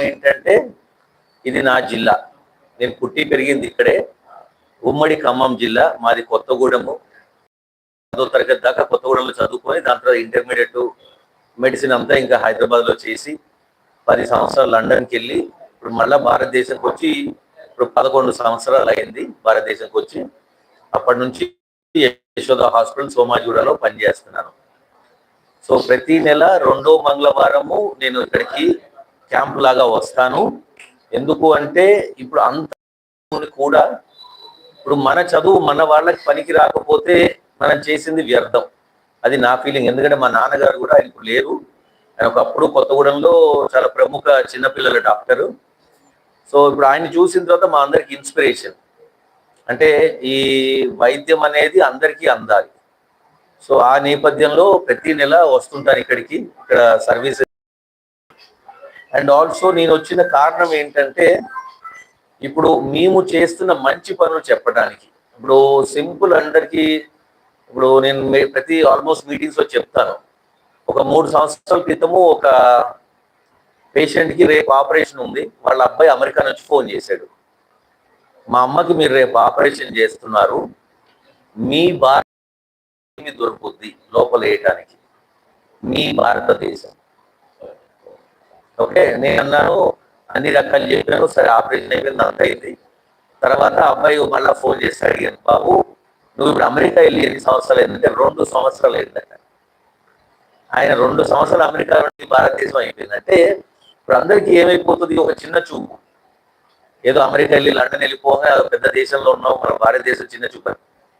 ఏంటంటే ఇది నా జిల్లా. నేను పుట్టి పెరిగింది ఇక్కడే. ఉమ్మడి ఖమ్మం జిల్లా. మాది కొత్తగూడెము. పదో తరగతి దాకా కొత్తగూడెంలో చదువుకొని దాని తర్వాత ఇంటర్మీడియట్ మెడిసిన్ అంతా ఇంకా హైదరాబాద్లో చేసి పది సంవత్సరాలు లండన్కి వెళ్ళి ఇప్పుడు మళ్ళీ భారతదేశంకి వచ్చి ఇప్పుడు పదకొండు సంవత్సరాలు అయింది భారతదేశంకి వచ్చి. అప్పటి నుంచి యశోద హాస్పిటల్ సోమాజూడలో పనిచేస్తున్నాను. సో ప్రతి నెల రెండో మంగళవారము నేను ఇక్కడికి క్యాంప్ లాగా వస్తాను. ఎందుకు అంటే ఇప్పుడు అంత కూడా ఇప్పుడు మన చదువు మన వాళ్ళకి పనికి రాకపోతే మనం చేసింది వ్యర్థం. అది నా ఫీలింగ్. ఎందుకంటే మా నాన్నగారు కూడా ఆయన ఇప్పుడు లేరు. ఆయన ఒకప్పుడు కొత్తగూడెంలో చాలా ప్రముఖ చిన్నపిల్లల డాక్టరు. సో ఇప్పుడు ఆయన చూసిన తర్వాత మా అందరికి ఇన్స్పిరేషన్. అంటే ఈ వైద్యం అనేది అందరికీ అందాలి. సో ఆ నేపథ్యంలో ప్రతి నెల వస్తుంటాను ఇక్కడికి. ఇక్కడ సర్వీస్ అండ్ ఆల్సో నేను వచ్చిన కారణం ఏంటంటే ఇప్పుడు మేము చేస్తున్న మంచి పనులు చెప్పడానికి. ఇప్పుడు సింపుల్ అందరికీ ఇప్పుడు నేను ప్రతి ఆల్మోస్ట్ మీటింగ్స్లో చెప్తాను. ఒక మూడు సంవత్సరాల క్రితము ఒక పేషెంట్కి రేపు ఆపరేషన్ ఉంది. వాళ్ళ అబ్బాయి అమెరికా నుంచి ఫోన్ చేశాడు. మా అమ్మకి మీరు రేపు ఆపరేషన్ చేస్తున్నారు. మీ భారత దొరుకుద్ది లోపల వేయటానికి మీ భారతదేశం. ఓకే నేను అన్నాను అన్ని రకాలు చెప్పాను సరే ఆపరేషన్ అయిపోయింది అంత అయింది. తర్వాత అబ్బాయి మళ్ళీ ఫోన్ చేసి అడిగాను బాబు నువ్వు ఇప్పుడు అమెరికా వెళ్ళి ఎన్ని సంవత్సరాలు అయిందంటే రెండు సంవత్సరాలు అయిందట ఆయన రెండు సంవత్సరాలు అమెరికా నుండి భారతదేశం అయిపోయిందంటే ఇప్పుడు అందరికీ ఏమైపోతుంది? ఒక చిన్న చూపు. ఏదో అమెరికా వెళ్ళి లండన్ వెళ్ళిపోగా పెద్ద దేశంలో ఉన్నాం మన భారతదేశం చిన్న చూపు.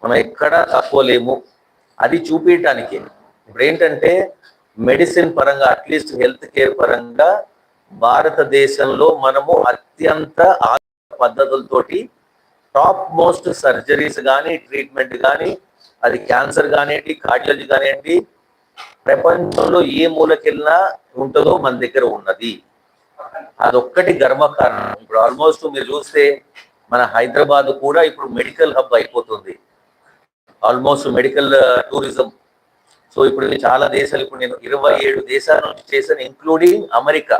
మనం ఎక్కడా తక్కువ లేము. అది చూపించడానికి ఇప్పుడు ఏంటంటే మెడిసిన్ పరంగా అట్లీస్ట్ హెల్త్ కేర్ పరంగా భారతదేశంలో మనము అత్యంత పద్ధతులతోటి టాప్ మోస్ట్ సర్జరీస్ కానీ ట్రీట్మెంట్ కానీ అది క్యాన్సర్ కానివ్వండి కార్డియాలజీ కానివ్వండి ప్రపంచంలో ఏ మూలకెళ్ళినా ఉంటుందో మన దగ్గర ఉన్నది. అదొక్కటి గర్వకారణం ఇప్పుడు ఆల్మోస్ట్ మీరు చూస్తే మన హైదరాబాద్ కూడా ఇప్పుడు మెడికల్ హబ్ అయిపోతుంది. ఆల్మోస్ట్ మెడికల్ టూరిజం సో ఇప్పుడు చాలా దేశాలు ఇప్పుడు నేను ఇరవై ఏడు దేశాల నుంచి చేశాను ఇంక్లూడింగ్ అమెరికా.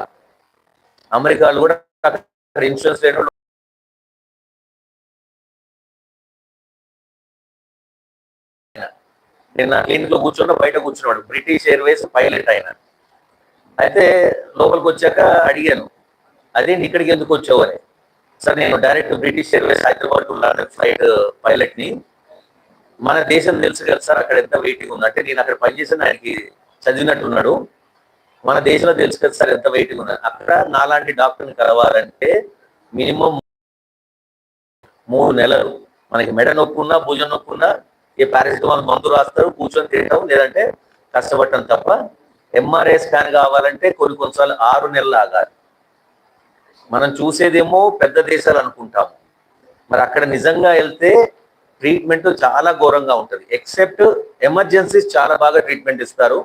అమెరికాలో కూడా అక్కడ ఇన్సూరెన్స్ లేని నేను నిన్న క్లినిక్లో కూర్చున్న బయట కూర్చున్నాడు. బ్రిటిష్ ఎయిర్వేస్ పైలట్ ఆయన. అయితే లోపలికి వచ్చాక అడిగాను అదేంటి ఇక్కడికి ఎందుకు వచ్చావు? అని. సార్ నేను direct British Airways Hyderabad to London flight పైలట్ని మన దేశం తెలుసు కదా సార్ అక్కడ ఎంత వెయిటింగ్ ఉంది. అంటే నేను అక్కడ పనిచేసిన ఆయనకి చదివినట్టున్నాడు మన దేశంలో తెలుసు కదా సార్ ఎంత వెయిటింగ్ ఉంది. అక్కడ నాలాంటి డాక్టర్ని కలవాలంటే మినిమం మూడు నెలలు. మనకి మెడ నొప్పున్నా భుజం నొప్పున్నా ఏ పారాసిటమాల్ మందు రాస్తారు కూర్చొని తినడం లేదంటే కష్టపడటం తప్ప ఎంఆర్ఐ స్కాన్ కావాలంటే కొన్ని కొన్నిసార్లు ఆరు నెలలు ఆగాలి. మనం చూసేదేమో పెద్ద దేశాలు అనుకుంటాము మరి అక్కడ నిజంగా వెళ్తే ట్రీట్మెంట్ చాలా ఘోరంగా ఉంటుంది. ఎక్సెప్ట్ ఎమర్జెన్సీస్ చాలా బాగా ట్రీట్మెంట్ ఇస్తారు.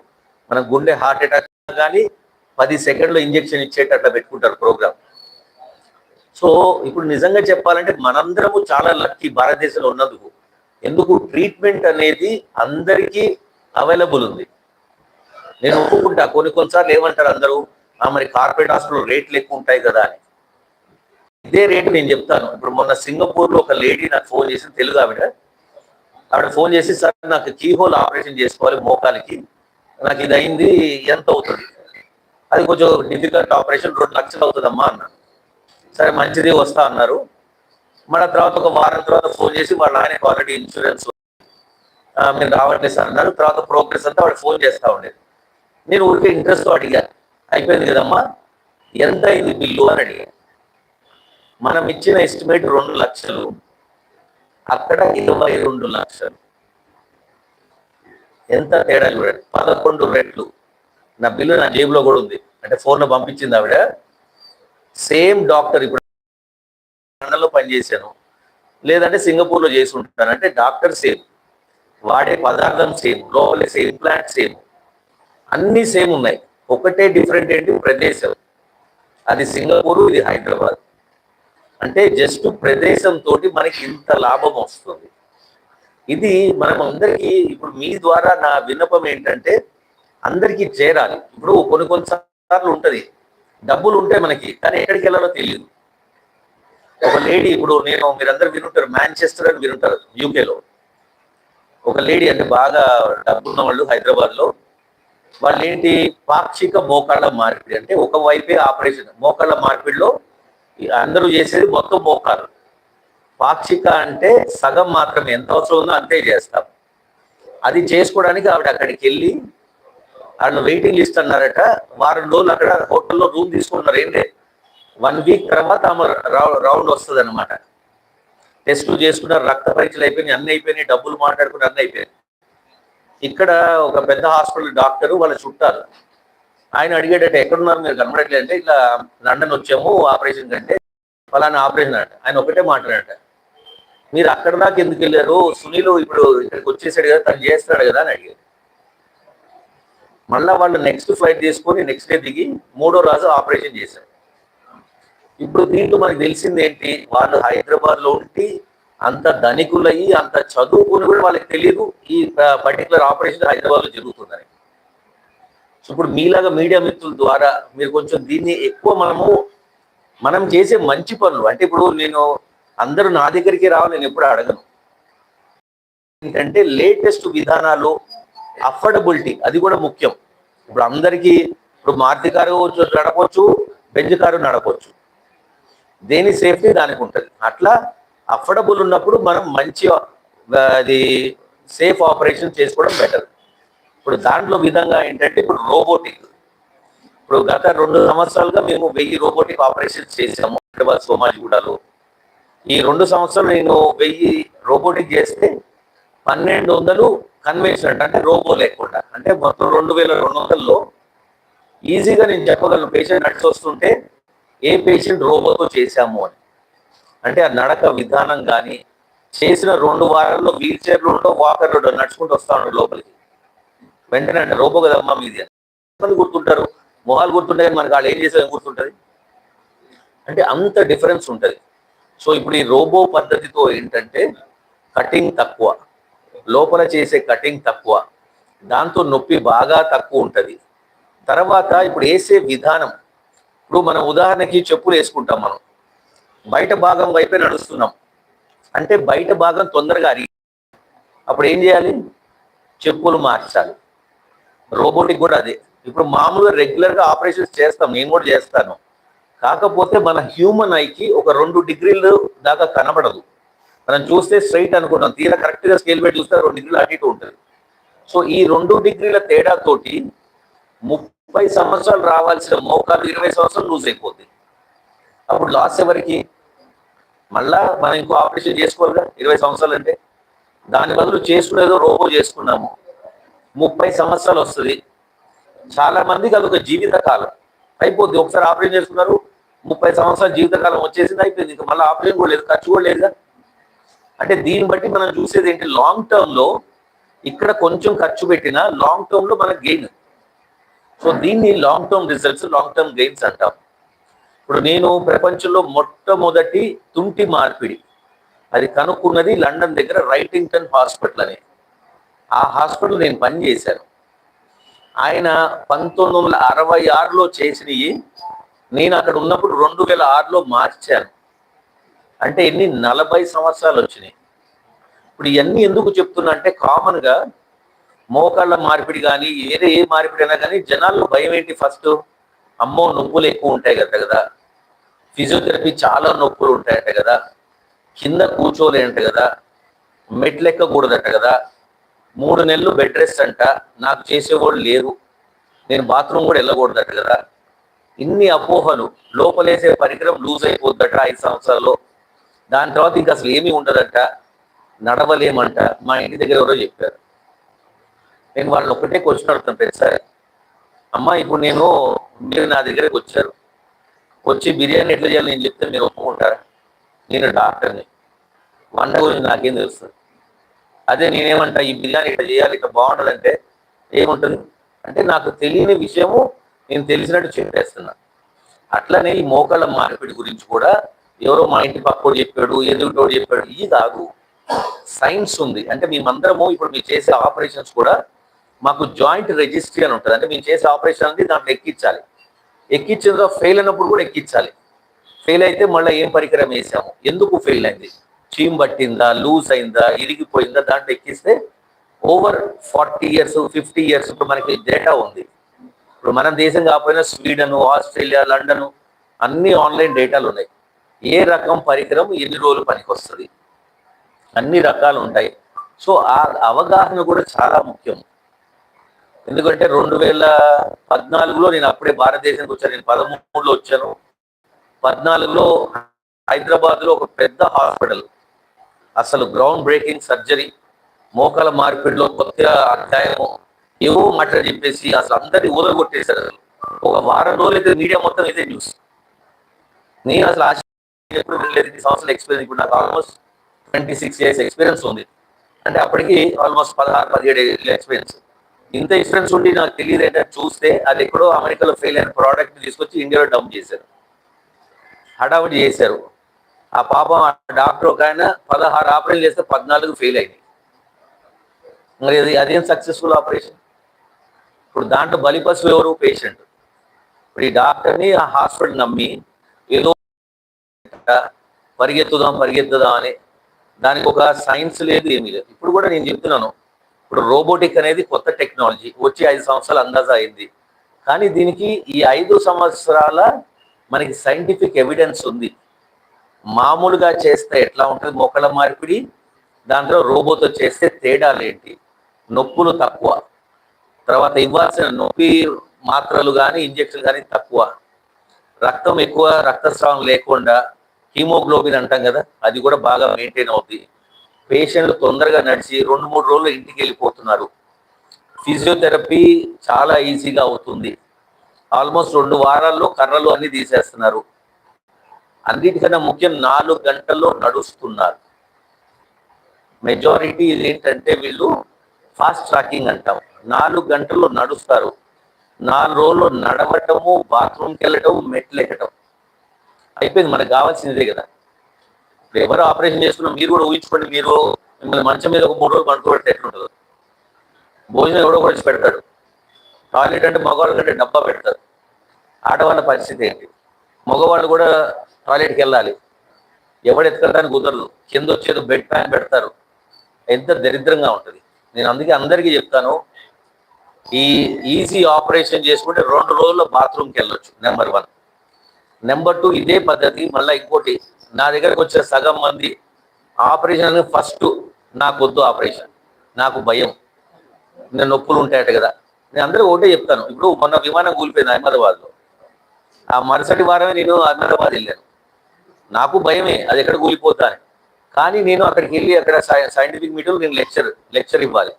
మన గుండె హార్ట్ అటాక్ కానీ పది సెకండ్లో ఇంజెక్షన్ ఇచ్చేటట్లా పెట్టుకుంటారు ప్రోగ్రామ్ సో ఇప్పుడు నిజంగా చెప్పాలంటే మనందరము చాలా లక్కీ భారతదేశంలో ఉన్నందుకు. ఎందుకు? ట్రీట్మెంట్ అనేది అందరికీ అవైలబుల్ ఉంది. నేను ఒప్పుకుంటా. కొన్ని కొన్నిసార్లు ఏమంటారు అందరూ? మరి కార్పొరేట్ హాస్పిటల్ రేట్లు ఎక్కువ ఉంటాయి కదా అని. ఇదే రేటు నేను చెప్తాను. ఇప్పుడు మొన్న సింగపూర్లో ఒక లేడీ నాకు ఫోన్ చేసి తెలుగు ఆవిడ. ఆవిడ ఫోన్ చేసి సార్ నాకు కీ హోల్ ఆపరేషన్ చేసుకోవాలి మోకాలికి. నాకు ఇది అయింది ఎంత అవుతుంది? అది కొంచెం డిఫికల్ట్ ఆపరేషన్ రెండు లక్షలు అవుతుందమ్మా అన్న. సరే మంచిది వస్తా అన్నారు. మన తర్వాత ఒక వారం తర్వాత ఫోన్ చేసి వాళ్ళ ఆయనకు ఆల్రెడీ ఇన్సూరెన్స్ మీరు రావట్లేదు సార్ అన్నారు. తర్వాత ప్రోగ్రెస్ అంతా వాడు ఫోన్ చేస్తా ఉండేది నేను ఊరికే ఇంట్రెస్ట్ అడిగాను అయిపోయింది కదమ్మా? ఎంత అయింది బిల్లు? అని అడిగాను మనం ఇచ్చిన ఎస్టిమేట్ రెండు లక్షలు. అక్కడ ఇరవై రెండు లక్షలు. ఎంత తేడా చూడండి పదకొండు రెట్లు. నా బిల్లు నా జేబులో కూడా ఉంది. అంటే ఫోన్లో పంపించింది ఆవిడ. సేమ్ డాక్టర్ ఇప్పుడు లండన్లో పనిచేశాను. లేదంటే సింగపూర్లో చేసి ఉంటాను. అంటే డాక్టర్ సేమ్. వాడే పదార్థం సేమ్. లోపల సేమ్ ప్లాంట్ సేమ్. అన్ని సేమ్ ఉన్నాయి. ఒకటే డిఫరెంట్ ఏంటి? ప్రదేశం. అది సింగపూరు ఇది హైదరాబాద్. అంటే జస్ట్ ప్రదేశం తోటి మనకి ఇంత లాభం వస్తుంది. ఇది మనం అందరికీ ఇప్పుడు మీ ద్వారా నా విన్నపం ఏంటంటే అందరికీ చేరాలి. ఇప్పుడు కొన్ని కొన్నిసార్లు ఉంటది. డబ్బులు ఉంటాయి మనకి కానీ ఎక్కడికి వెళ్ళాలో తెలియదు ఒక లేడీ ఇప్పుడు నేను మీరందరూ వినుంటారు మాంచెస్టర్ అని వినుంటారు యూకేలో. ఒక లేడీ అంటే బాగా డబ్బున్న వాళ్ళు హైదరాబాద్లో వాళ్ళు ఏంటి పాక్షిక మోకాళ్ళ మార్పిడి అంటే ఒక వైపే ఆపరేషన్ మోకాళ్ళ మార్పిడిలో అందరూ చేసేది మొత్తం మోకాలు. పాక్షిక అంటే సగం మాత్రమే. ఎంత అవసరం ఉందో అంతే చేస్తాం. అది చేసుకోవడానికి ఆవిడ అక్కడికి వెళ్ళి వాళ్ళు వెయిటింగ్ లిస్ట్ అన్నారట. వారం రోజులు అక్కడ హోటల్లో రూమ్ తీసుకున్నారు ఏంటి వన్ వీక్ తర్వాత ఆమె రౌండ్ వస్తుంది అనమాట టెస్టులు చేసుకున్నారు. రక్త పరీక్షలు అయిపోయినాయి. అన్ని అయిపోయినాయి. డబ్బులు మాట్లాడుకుని అన్ని అయిపోయినాయి. ఇక్కడ ఒక పెద్ద హాస్పిటల్ డాక్టర్ వాళ్ళ చుట్టాలు. ఆయన అడిగేటట్టు ఎక్కడున్నారు మీరు కనబడట్లేదు అంటే ఇట్లా లండన్ వచ్చాము ఆపరేషన్ కంటే ఫలానా ఆపరేషన్ అంట. ఆయన ఒకటే మాట్లాడట. మీరు అక్కడ దాకా ఎందుకు వెళ్ళారు? సునీలు ఇప్పుడు ఇక్కడికి వచ్చేసాడు కదా తను చేస్తాడు కదా అని అడిగారు మళ్ళా వాళ్ళు నెక్స్ట్ ఫ్లైట్ తీసుకొని నెక్స్ట్ డే దిగి మూడో రోజు ఆపరేషన్ చేశారు. ఇప్పుడు దీంట్లో మనకు తెలిసింది ఏంటి? వాళ్ళు హైదరాబాద్లో ఉండి అంత ధనికులయ్యి అంత చదువుకుని కూడా వాళ్ళకి తెలియదు ఈ పర్టికులర్ ఆపరేషన్ హైదరాబాద్లో జరుగుతుందని. ఇప్పుడు మీలాగా మీడియా మిత్రుల ద్వారా మీరు కొంచెం దీన్ని ఎక్కువ మనము మనం చేసే మంచి పనులు అంటే ఇప్పుడు నేను అందరూ నా దగ్గరికి రావు నేను ఎప్పుడు అడగను. ఏంటంటే లేటెస్ట్ విధానాలు అఫోర్డబిలిటీ అది కూడా ముఖ్యం. ఇప్పుడు అందరికీ ఇప్పుడు మారుతి కారు నడపవచ్చు బెంజ్ కారు నడపవచ్చు దేని సేఫ్టీ దానికి ఉంటుంది. అట్లా అఫోర్డబుల్ ఉన్నప్పుడు మనం మంచి అది సేఫ్ ఆపరేషన్ చేసుకోవడం బెటర్. ఇప్పుడు దాంట్లో విధంగా ఏంటంటే ఇప్పుడు రోబోటిక్. ఇప్పుడు గత రెండు సంవత్సరాలుగా మేము వెయ్యి రోబోటిక్ ఆపరేషన్ చేసాము హైదరాబాద్ సోమాజిగూడలో ఈ రెండు సంవత్సరాలు నేను వెయ్యి రోబోటిక్ చేస్తే పన్నెండు వందలు కన్వెన్షన్ అంటే రోబో లేకుండా. అంటే మొత్తం రెండు వేల రెండు వందల్లో ఈజీగా నేను చెప్పగలను పేషెంట్ నడిచి వస్తుంటే ఏ పేషెంట్ రోబోతో చేశాము అని. అంటే ఆ నడక విధానం కానీ చేసిన రెండు వారాల్లో వీల్ చైర్లు ఉండో వాకర్ నడుచుకుంటూ వస్తాను లోపలికి. వెంటనే అంటే రోబో కదమ్మా మీది. అని. మంది గుర్తుంటారు? మొహాలు గుర్తుంటాయి కానీ మనకి వాళ్ళు ఏం చేసేది గుర్తుంటుంది? అంటే అంత డిఫరెన్స్ ఉంటుంది. సో ఇప్పుడు ఈ రోబో పద్ధతితో ఏంటంటే కటింగ్ తక్కువ. లోపల చేసే కటింగ్ తక్కువ. దాంతో నొప్పి బాగా తక్కువ ఉంటుంది. తర్వాత ఇప్పుడు వేసే విధానం. ఇప్పుడు మనం ఉదాహరణకి చెప్పులు వేసుకుంటాం మనం. బయట భాగం వైపే నడుస్తున్నాం. అంటే బయట భాగం తొందరగా అరిగి అప్పుడు ఏం చేయాలి? చెప్పులు మార్చాలి. రోబోటిక్ కూడా అదే. ఇప్పుడు మామూలుగా రెగ్యులర్గా ఆపరేషన్స్ చేస్తాం నేను కూడా చేస్తాను. కాకపోతే మన హ్యూమన్ ఐకి ఒక రెండు డిగ్రీలు దాకా కనబడదు. మనం చూస్తే స్ట్రైట్ అనుకుంటాం తీరా కరెక్ట్గా స్కేల్ పెట్టి చూస్తే రెండు డిగ్రీలు అటు ఇటు ఉంటుంది. సో ఈ రెండు డిగ్రీల తేడాతోటి ముప్పై సంవత్సరాలు రావాల్సిన మోకాలు ఇరవై సంవత్సరాలు లూజ్ అయిపోతుంది అప్పుడు లాస్ ఎవరికి? మళ్ళా మనం ఇంకో ఆపరేషన్ చేసుకోవాలిగా? ఇరవై సంవత్సరాలు అంటే దాని బదులు చేసుకునేదో రోబో చేసుకున్నాము. ముప్పై సంవత్సరాలు వస్తుంది. చాలా మందికి అదొక జీవితకాలం. అయిపోద్ది. ఒకసారి ఆపరేషన్ చేసుకున్నారు ముప్పై సంవత్సరాల జీవితకాలం వచ్చేసింది అయిపోయింది. ఇంకా మళ్ళీ ఆపరేషన్ కూడా లేదు ఖర్చు కూడా లేదుగా అంటే దీన్ని బట్టి మనం చూసేది ఏంటి లాంగ్ టర్మ్లో ఇక్కడ కొంచెం ఖర్చు పెట్టినా లాంగ్ టర్మ్లో మనకు గెయిన్ సో దీన్ని long term results long term gains అంటాం. ఇప్పుడు నేను ప్రపంచంలో మొట్టమొదటి తుంటి మార్పిడి. అది కనుక్కున్నది లండన్ దగ్గర రైటింగ్టన్ హాస్పిటల్ అని. ఆ హాస్పిటల్ నేను పనిచేశాను ఆయన పంతొమ్మిది వందల అరవై ఆరులో చేసినవి నేను అక్కడ ఉన్నప్పుడు రెండు వేల ఆరులో మార్చాను. అంటే ఎన్ని? నలభై సంవత్సరాలు వచ్చినాయి. ఇప్పుడు ఇవన్నీ ఎందుకు చెప్తున్నా అంటే కామన్గా మోకాళ్ళ మార్పిడి కానీ వేరే ఏ మార్పిడి అయినా కానీ జనాల్లో భయం ఏంటి ఫస్ట్? అమ్మో నొప్పులు ఎక్కువ ఉంటాయి కదా కదా. ఫిజియోథెరపీ చాలా నొప్పులు ఉంటాయట కదా. కింద కూర్చోలేంట కదా. మెట్లు ఎక్కకూడదట కదా. మూడు నెలలు బెడ్ రెస్ట్ అంట. నాకు చేసేవాళ్ళు లేరు. నేను బాత్రూమ్ కూడా వెళ్ళకూడదట కదా. ఇన్ని అపోహలు. లోపలేసే పరికరం లూజ్ అయిపోద్దట ఐదు సంవత్సరాల్లో. దాని తర్వాత ఇంకా అసలు ఏమీ ఉండదట. నడవలేమంట. మా ఇంటి దగ్గర ఎవరో చెప్పారు. నేను వాళ్ళని ఒకటే క్వశ్చన్ అడుగుతాను ప్రతిసారి అమ్మా ఇప్పుడు నేను మీరు నా దగ్గరకు వచ్చారు. వచ్చి బిర్యానీ ఎట్లా చేయాలి నేను చెప్తే మీరు ఒప్పుకుంటారా? నేను డాక్టర్ని. వంట గురించి నాకేం తెలుస్తుంది అదే నేనేమంటా ఈ బిర్యానీ ఇట్లా చేయాలి ఇట్లా బాగుండాలంటే ఏముంటుంది? అంటే నాకు తెలియని విషయము నేను తెలిసినట్టు చెప్పేస్తున్నా. అట్లనే ఈ మోకాళ్ళ మార్పిడి గురించి కూడా ఎవరో మా ఇంటి పక్కోడు చెప్పాడు ఎదుగుటోడు చెప్పాడు ఇది కాదు. సైన్స్ ఉంది. అంటే మేమందరము ఇప్పుడు మీరు చేసే ఆపరేషన్స్ కూడా మాకు జాయింట్ రిజిస్ట్రీ అని ఉంటుంది. అంటే మేము చేసే ఆపరేషన్ అనేది దాంట్లో ఎక్కించాలి. ఎక్కించిన తర్వాత ఫెయిల్ అయినప్పుడు కూడా ఎక్కించాలి. ఫెయిల్ అయితే మళ్ళీ ఏం పరికరం వేసాము? ఎందుకు ఫెయిల్ అయింది? చీమ్ పట్టిందా లూజ్ అయిందా ఇరిగిపోయిందా దాంట్లో ఎక్కిస్తే over forty years fifty years ఇప్పుడు మనకి డేటా ఉంది. ఇప్పుడు మన దేశం కాకపోయినా స్వీడన్ ఆస్ట్రేలియా లండన్ అన్ని ఆన్లైన్ డేటాలు ఉన్నాయి. ఏ రకం పరికరం ఎన్ని రోజులు పనికొస్తుంది? అన్ని రకాలు ఉంటాయి. సో ఆ అవగాహన కూడా చాలా ముఖ్యం. ఎందుకంటే రెండు వేల పద్నాలుగులో నేను అప్పుడే భారతదేశానికి వచ్చాను. నేను పదమూడులో వచ్చాను. పద్నాలుగులో హైదరాబాద్లో ఒక పెద్ద హాస్పిటల్ అసలు గ్రౌండ్ బ్రేకింగ్ సర్జరీ మోకాల మార్పిడిలో కొత్త అధ్యాయము ఏవో మాటలు చెప్పేసి అసలు అందరినీ ఊదగొట్టేశారు అసలు. ఒక వారం రోజులు అయితే మీడియా మొత్తం అయితే న్యూస్. నేను అసలు ఆశ ఎప్పుడు వెళ్ళలేదు ఇన్ని సంవత్సరాల ఎక్స్పీరియన్స్ ఇప్పుడు నాకు almost twenty six years experience ఉంది. అంటే అప్పటికి ఆల్మోస్ట్ పదహారు పదిహేడు ఏళ్ళ ఎక్స్పీరియన్స్ ఇంత ఎక్స్పీరియన్స్ ఉండి నాకు తెలియదు ఏంటంటే చూస్తే అది ఎక్కడో అమెరికాలో ఫెయిల్ అయిన ప్రోడక్ట్ తీసుకొచ్చి ఇండియాలో డంప్ చేశారు. హడావుడి చేశారు. ఆ పాపం ఆ డాక్టర్ ఒక ఆయన పదహారు ఆపరేషన్ చేస్తే పద్నాలుగు ఫెయిల్ అయింది మరి అది అదేం సక్సెస్ఫుల్ ఆపరేషన్ ఇప్పుడు దాంట్లో బలిపశువు ఎవరు? పేషెంట్ ఇప్పుడు ఈ డాక్టర్ని ఆ హాస్పిటల్ నమ్మి ఏదో పరిగెత్తుదాం పరిగెత్తుదాం అని దానికి ఒక సైన్స్ లేదు ఏమీ లేదు. ఇప్పుడు కూడా నేను చెప్తున్నాను ఇప్పుడు రోబోటిక్ అనేది కొత్త టెక్నాలజీ వచ్చి ఐదు సంవత్సరాలు అందాజా అయింది. కానీ దీనికి ఈ ఐదు సంవత్సరాల మనకి సైంటిఫిక్ ఎవిడెన్స్ ఉంది. మామూలుగా చేస్తే ఎట్లా ఉంటుంది? మొక్కల మార్పిడి దాంట్లో రోబోతో చేస్తే తేడాలు ఏంటి? నొప్పులు తక్కువ. తర్వాత ఇవ్వాల్సిన నొప్పి మాత్రలు కానీ ఇంజక్షన్లు కానీ తక్కువ. రక్తం ఎక్కువ రక్తస్రావం లేకుండా హీమోగ్లోబిన్ అంటాం కదా అది కూడా బాగా మెయింటైన్ అవుతుంది పేషెంట్లు తొందరగా నడిచి రెండు మూడు రోజులు ఇంటికి వెళ్ళిపోతున్నారు. ఫిజియోథెరపీ చాలా ఈజీగా అవుతుంది. ఆల్మోస్ట్ రెండు వారాల్లో కర్రలు అన్ని తీసేస్తున్నారు. అన్నిటికన్నా ముఖ్యం నాలుగు గంటల్లో నడుస్తున్నారు. మెజారిటీ ఏంటంటే వీళ్ళు ఫాస్ట్ ట్రాకింగ్ అంటాం. నాలుగు గంటల్లో నడుస్తారు. నాలుగు రోజులు నడవటము బాత్రూమ్కి వెళ్ళటం మెట్లు ఎక్కటం. అయిపోయింది మనకు కావాల్సిందే కదా. ఇప్పుడు ఎవరు ఆపరేషన్ చేసుకున్నా మీరు కూడా ఊహించుకోండి మీరు మిమ్మల్ని మంచం మీద ఒక మూడు రోజులు పడుకోబెడితే ఎట్లుంటుందో. భోజనం ఎవడో కూడా పెడతాడు. టాయిలెట్ అంటే మగవాళ్ళు కంటే డబ్బా పెడతారు. ఆడవాళ్ళ పరిస్థితి ఏంటి? మగవాళ్ళు కూడా టాయిలెట్కి వెళ్ళాలి. ఎవడు ఎత్తుకెళ్ళడానికి కుదరదు. కింద వచ్చేది బెడ్ ప్యాన్ పెడతారు. ఎంత దరిద్రంగా ఉంటుంది. నేను అందుకే అందరికీ చెప్తాను ఈ ఈజీ ఆపరేషన్ చేసుకుంటే రెండు రోజుల్లో బాత్రూమ్కి వెళ్ళొచ్చు నెంబర్ వన్. నెంబర్ టూ ఇదే పద్ధతి. మళ్ళీ ఇంకోటి నా దగ్గరకు వచ్చే సగం మంది ఆపరేషన్ ఫస్ట్ నాకు వద్దు ఆపరేషన్. నాకు భయం. నేను నొప్పులు ఉంటాయట కదా. నేను అందరూ ఒకటే చెప్తాను. ఇప్పుడు మొన్న విమానం కూలిపోయింది అహ్మదాబాద్లో ఆ మరుసటి వారమే నేను అహ్మదాబాద్ వెళ్ళాను. నాకు భయమే అది ఎక్కడ కూలిపోతాను కానీ నేను అక్కడికి వెళ్ళి అక్కడ సైంటిఫిక్ మీటింగ్ నేను లెక్చర్ లెక్చర్ ఇవ్వాలి.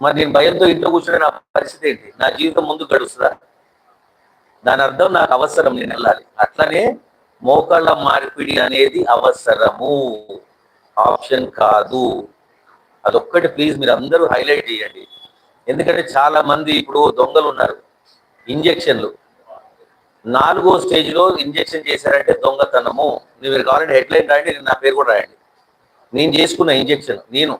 మరి నేను భయంతో ఇంట్లో కూర్చునే నా పరిస్థితి ఏంటి? నా జీవితం ముందు గడుస్తుందా దాని అర్థం నాకు అవసరం నేను వెళ్ళాలి. అట్లనే మోకాళ్ళ మార్పిడి అనేది అవసరము. ఆప్షన్ కాదు. అదొక్కటి ప్లీజ్ మీరు అందరూ హైలైట్ చేయండి. ఎందుకంటే చాలా మంది ఇప్పుడు దొంగలు ఉన్నారు. ఇంజెక్షన్లు. నాలుగో స్టేజ్లో ఇంజెక్షన్ చేశారంటే దొంగతనము. మీరు కావాలంటే హెడ్లైన్ రాయండి నేను నా పేరు కూడా రాయండి. నేను చేసుకున్న ఇంజెక్షన్ నేను.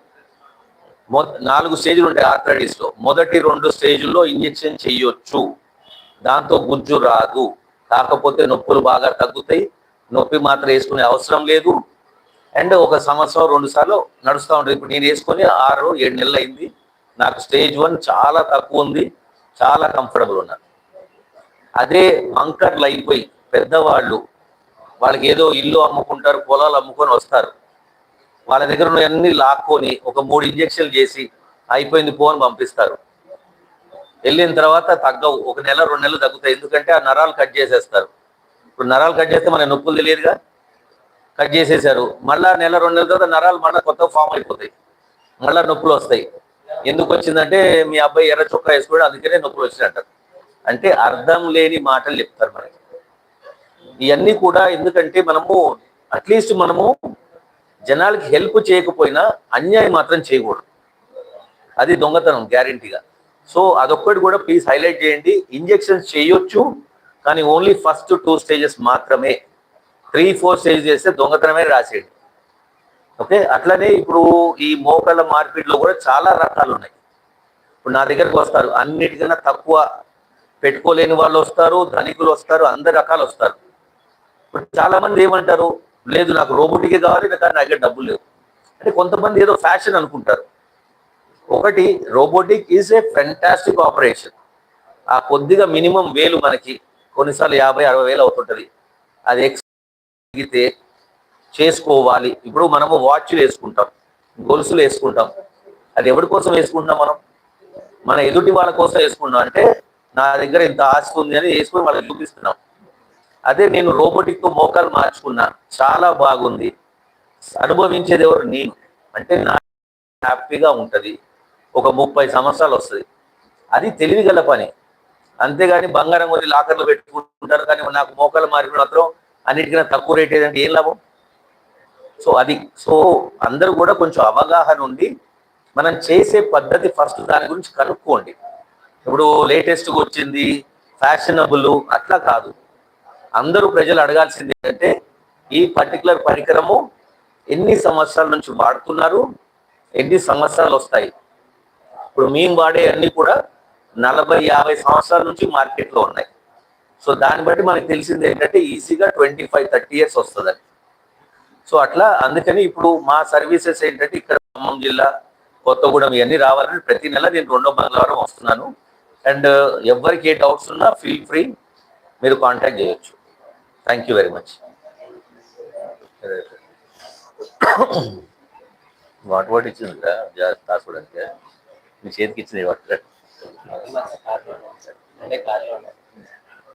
మొ నాలుగు స్టేజ్లు ఉంటాయి ఆర్థరైటిస్లో. మొదటి రెండు స్టేజ్లో ఇంజెక్షన్ చెయ్యొచ్చు దాంతో గుజ్జు రాదు. కాకపోతే నొప్పులు బాగా తగ్గుతాయి. నొప్పి మాత్రం వేసుకునే అవసరం లేదు. అండ్ ఒక సంవత్సరం రెండు సార్లు నడుస్తూ ఉంటుంది. ఇప్పుడు నేను వేసుకొని ఆరు ఏడు నెలలు అయింది. నాకు స్టేజ్ వన్ చాలా తక్కువ ఉంది. చాలా కంఫర్టబుల్ ఉన్నాను అదే అంకర్లు అయిపోయి పెద్దవాళ్ళు వాళ్ళకి ఏదో ఇల్లు అమ్ముకుంటారు పొలాలు అమ్ముకొని వస్తారు. వాళ్ళ దగ్గర ఉన్నవన్నీ లాక్కొని ఒక మూడు ఇంజక్షన్లు చేసి అయిపోయింది పో అని పంపిస్తారు. వెళ్ళిన తర్వాత తగ్గవు ఒక నెల రెండు నెలలు తగ్గుతాయి. ఎందుకంటే ఆ నరాలు కట్ చేసేస్తారు. ఇప్పుడు నరాలు కట్ చేస్తే మన నొప్పులు తెలియదుగా? కట్ చేసేసారు. మళ్ళా నెల రెండు నెలల తర్వాత నరాలు మళ్ళీ కొత్త ఫామ్ అయిపోతాయి. మళ్ళీ నొప్పులు వస్తాయి. ఎందుకు వచ్చిందంటే మీ అబ్బాయి ఎర్ర చొక్కా వేసుకోవడం అందుకనే నొప్పులు వచ్చినట్టు అంటే అర్థం లేని మాటలు చెప్తారు మనకి. ఇవన్నీ కూడా ఎందుకంటే మనము అట్లీస్ట్ మనము జనాలకి హెల్ప్ చేయకపోయినా అన్యాయం మాత్రం చేయకూడదు. అది దొంగతనం గ్యారంటీగా సో అదొక్కటి కూడా ప్లీజ్ హైలైట్ చేయండి. ఇంజెక్షన్స్ చేయొచ్చు కానీ ఓన్లీ ఫస్ట్ టూ స్టేజెస్ మాత్రమే. త్రీ ఫోర్ స్టేజ్ చేస్తే దొంగతనమే రాసేయండి. ఓకే అట్లనే ఇప్పుడు ఈ మోకాళ్ళ మార్పిడిలో కూడా చాలా రకాలు ఉన్నాయి ఇప్పుడు నా దగ్గరకు వస్తారు అన్నిటికన్నా తక్కువ పెట్టుకోలేని వాళ్ళు వస్తారు ధనికులు వస్తారు అందరు రకాలు వస్తారు. ఇప్పుడు చాలా మంది ఏమంటారు లేదు నాకు రోబోటికే కావాలి కానీ నా దగ్గర డబ్బులు లేవు. అంటే కొంతమంది ఏదో ఫ్యాషన్ అనుకుంటారు. ఒకటి robotic is a fantastic operation. ఆ కొద్దిగా మినిమం వేలు మనకి కొన్నిసార్లు యాభై అరవై వేలు అవుతుంటది. అది ఎగితే చేసుకోవాలి. ఇప్పుడు మనము వాచ్లు వేసుకుంటాం గొలుసులు వేసుకుంటాం. అది ఎవరి కోసం వేసుకుంటాం మనం? మన ఎదుటి వాళ్ళ కోసం వేసుకుంటాం అంటే నా దగ్గర ఇంత ఆస్తి ఉంది అని వేసుకొని వాళ్ళకి చూపిస్తున్నాం. అదే నేను రోబోటిక్తో మోకాలు మార్చుకున్నా. చాలా బాగుంది. అనుభవించేది ఎవరు? నేను. అంటే నా హ్యాపీగా ఉంటుంది. ఒక ముప్పై సంవత్సరాలు వస్తుంది. అది తెలివిగల పని. అంతేగాని బంగారం కొన్ని లాకర్లో పెట్టుకుంటారు కానీ నాకు మోకాలు మారి మాత్రం అన్నిటికన్నా తక్కువ రేట్ ఏదంటే ఏం లాభం? సో అది. సో అందరూ కూడా కొంచెం అవగాహన ఉండి మనం చేసే పద్ధతి ఫస్ట్ దాని గురించి కనుక్కోండి. ఇప్పుడు లేటెస్ట్గా వచ్చింది ఫ్యాషనబుల్ అట్లా కాదు. అందరూ ప్రజలు అడగాల్సింది ఏంటంటే ఈ పర్టికులర్ పరికరము ఎన్ని సంవత్సరాల నుంచి వాడుతున్నారు ఎన్ని సంవత్సరాలు వస్తాయి? ఇప్పుడు మేము వాడే అన్ని కూడా నలభై యాభై సంవత్సరాల నుంచి మార్కెట్లో ఉన్నాయి. సో దాన్ని బట్టి మనకు తెలిసింది ఏంటంటే ఈజీగా ట్వంటీ ఫైవ్ థర్టీ ఇయర్స్ వస్తుందని. సో అట్లా అందుకని ఇప్పుడు మా సర్వీసెస్ ఏంటంటే ఇక్కడ ఖమ్మం జిల్లా కొత్తగూడెం ఇవన్నీ రావాలని ప్రతి నెల నేను రెండో మంగళవారం వస్తున్నాను. అండ్ ఎవరికి ఏ డౌట్స్ ఉన్నా ఫీల్ ఫ్రీ మీరు కాంటాక్ట్ చేయొచ్చు. Thank you very much what what ఇచ్చింది అంటే. మీ చేతికి ఇచ్చింది వాట్ అంటే